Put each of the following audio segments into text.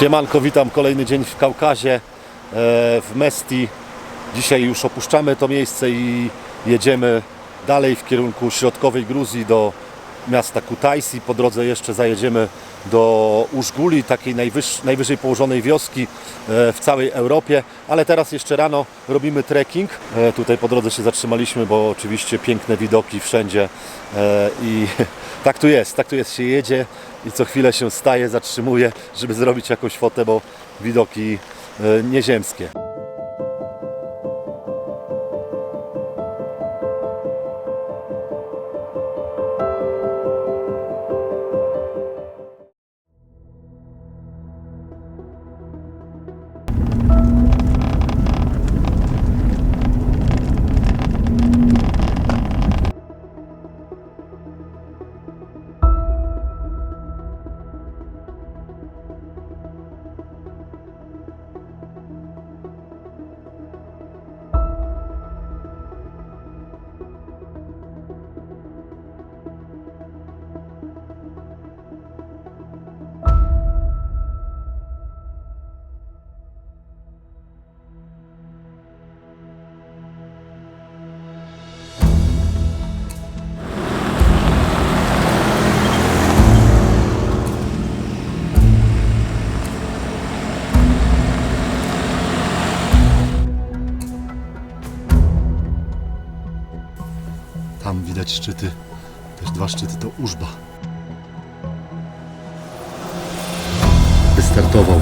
Siemanko, witam kolejny dzień w Kaukazie, e, w Mesti. Dzisiaj już opuszczamy to miejsce i jedziemy dalej w kierunku środkowej Gruzji do miasta Kutaisi. Po drodze jeszcze zajedziemy do Użguli, takiej najwyż, najwyżej położonej wioski e, w całej Europie. Ale teraz jeszcze rano robimy trekking. E, Tutaj po drodze się zatrzymaliśmy, bo oczywiście piękne widoki wszędzie i tak tu jest, tak tu jest, się jedzie i co chwilę się staje, zatrzymuje, żeby zrobić jakąś fotę, bo widoki e, nieziemskie. Widać szczyty, też dwa szczyty to Użba. Wystartował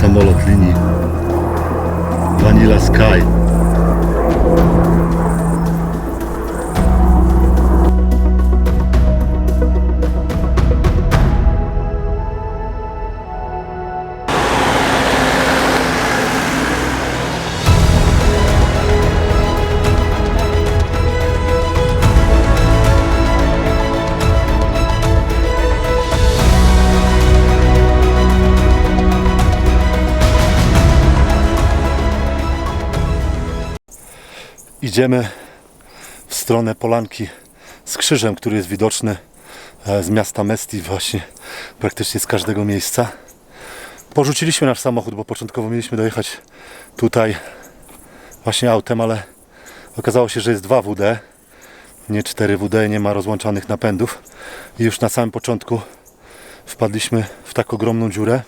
samolot linii Vanilla Sky. Idziemy w stronę Polanki z krzyżem, który jest widoczny e, z miasta Mesti właśnie praktycznie z każdego miejsca. Porzuciliśmy nasz samochód, bo początkowo mieliśmy dojechać tutaj właśnie autem, ale okazało się, że jest 2 WD, nie 4 WD, nie ma rozłączanych napędów i już na samym początku wpadliśmy w tak ogromną dziurę,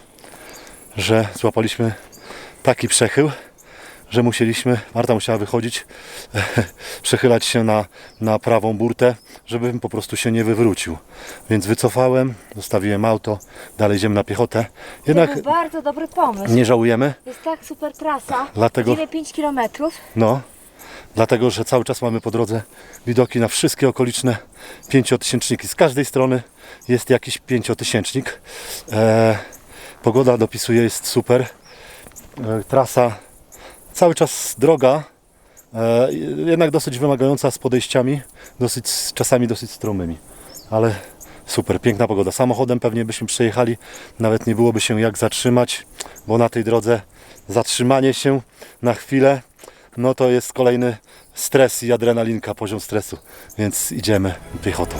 że złapaliśmy taki przechył, że musieliśmy, Marta musiała wychodzić, przechylać się na, na prawą burtę, żebym po prostu się nie wywrócił. Więc wycofałem, zostawiłem auto, dalej idziemy na piechotę. To Jednak był bardzo dobry pomysł. nie żałujemy, Jest tak super trasa. Dlatego- Idziemy 5 km. no, dlatego że cały czas mamy po drodze widoki na wszystkie okoliczne pięciotysięczniki. Z każdej strony jest jakiś pięciotysięcznik. E, pogoda dopisuje, jest super. E, trasa cały czas droga, e, jednak dosyć wymagająca z podejściami, dosyć, czasami dosyć stromymi, ale super, piękna pogoda. Samochodem pewnie byśmy przejechali, nawet nie byłoby się jak zatrzymać, bo na tej drodze zatrzymanie się na chwilę, no to jest kolejny stres i adrenalinka, poziom stresu, więc idziemy piechotą.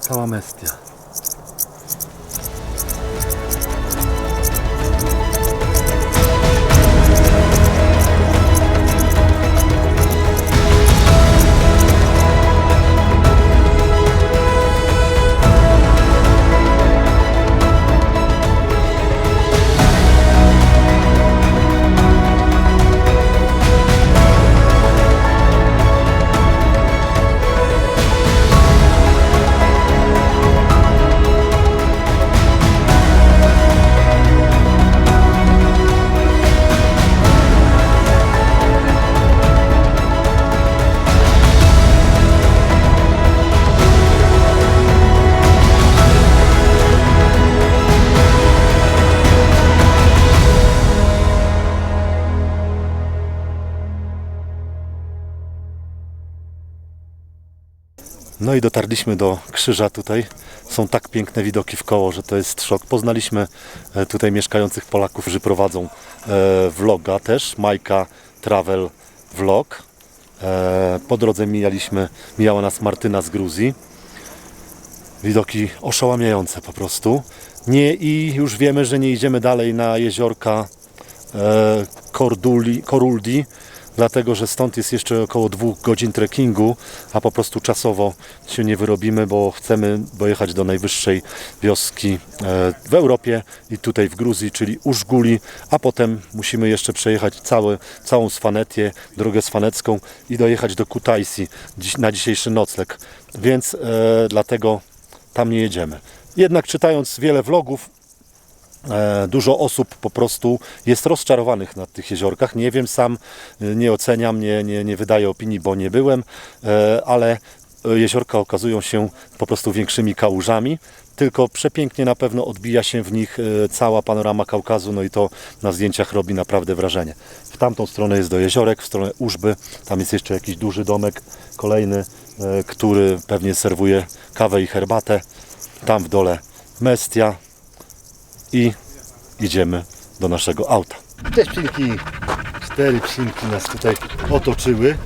Cała Mestia. No i dotarliśmy do krzyża tutaj. Są tak piękne widoki w koło, że to jest szok. Poznaliśmy e, tutaj mieszkających Polaków, którzy prowadzą e, vloga też, Majka Travel Vlog. E, Po drodze mijaliśmy, mijała nas Martyna z Gruzji. Widoki oszałamiające po prostu. Nie i już wiemy, że nie idziemy dalej na jeziorka Korduli, Koruldi, dlatego że stąd jest jeszcze około dwóch godzin trekkingu, a po prostu czasowo się nie wyrobimy, bo chcemy dojechać do najwyższej wioski e, w Europie i tutaj w Gruzji, czyli Użguli, a potem musimy jeszcze przejechać całe, całą Sfanetię, drogę sfanecką i dojechać do Kutaisi na dzisiejszy nocleg. Więc e, dlatego tam nie jedziemy. Jednak czytając wiele vlogów, dużo osób po prostu jest rozczarowanych na tych jeziorkach. Nie wiem, sam e, nie oceniam, nie, nie, nie wydaję opinii, bo nie byłem, e, ale e, jeziorka okazują się po prostu większymi kałużami. Tylko przepięknie na pewno odbija się w nich e, cała panorama Kaukazu, no i to na zdjęciach robi naprawdę wrażenie. W tamtą stronę jest do jeziorek, w stronę Użby, tam jest jeszcze jakiś duży domek, kolejny, e, który pewnie serwuje kawę i herbatę. Tam w dole Mestia i idziemy do naszego auta. Cześć psinki! Cztery psinki nas tutaj otoczyły.